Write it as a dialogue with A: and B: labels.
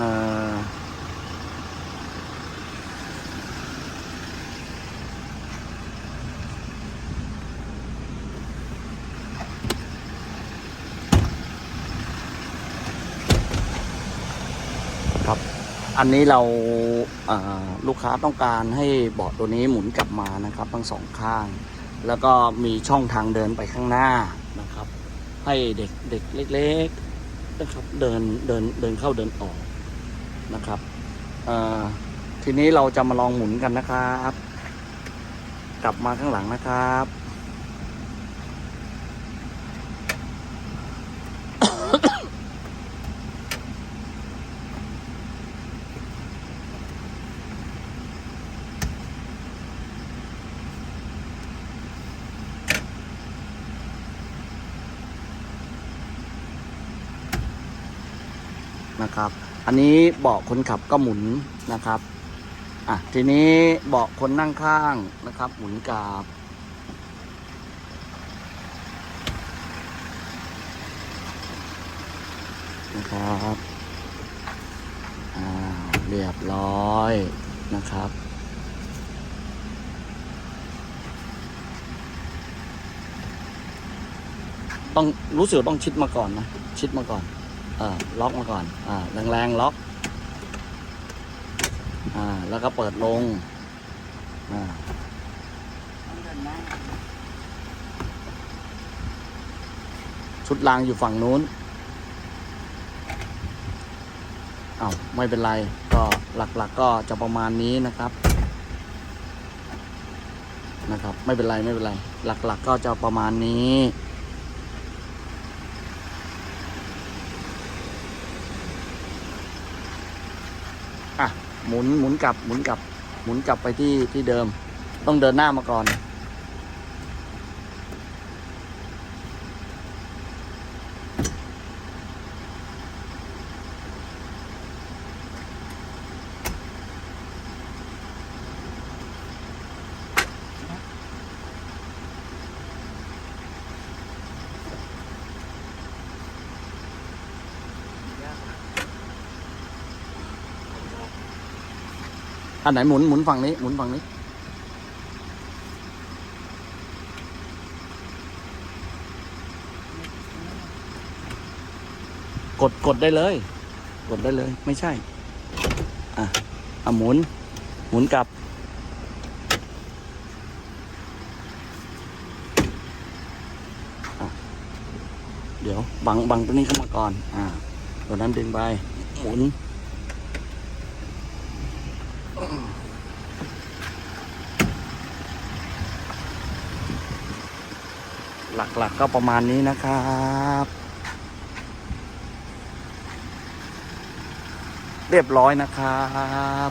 A: ครับ อันนี้เราเอ่อลูกค้าต้องการให้เบาะตัวนี้หมุนกลับมานะครับ ทั้งสองข้าง แล้วก็มีช่องทางเดินไปข้างหน้านะครับ ให้เด็กเด็กเล็ก ๆนะครับ เดินเดินเดินเข้าเดินออก นะครับทีนี้เราจะมาลองหมุนกันนะครับ กลับมาข้างหลังนะครับ นะครับ อันนี้เบาะคนขับก็หมุนนะครับอะทีนี้เบาะคนนั่งข้างนะครับ หมุนกลับนะครับอ่าเรียบร้อยนะครับต้องรู้สึกต้องชิดมาก่อนนะ ชิดมาก่อน ล็อกมาก่อนอ่าแรงๆล็อกอ่าแล้วก็เปิดลงอ่าชุดรางอยู่ฝั่งนู้นอา้าวไม่เป็นไรก็หลักๆกก็จะประมาณนี้นะครับนะครับ ไม่เป็นไรไม่เป็นไร หลักๆกก็จะประมาณนี้ อะ หมุนหมุนกลับหมุนกลับ หมุนกลับไปที่ที่เดิม ต้องเดินหน้ามาก่อน อันไหนหมุนหมุนฝั่งนี้หมุนฝั่งนี้ กดกดได้เลย กดได้เลย ไม่ใช่ อะอะหมุน หมุนกลับ เดี๋ยวบังบังตัวนี้เข้ามาก่อน อ่าตัวนั้นดึงไปหมุน หลักๆก็ประมาณนี้นะครับเรียบร้อยนะครับ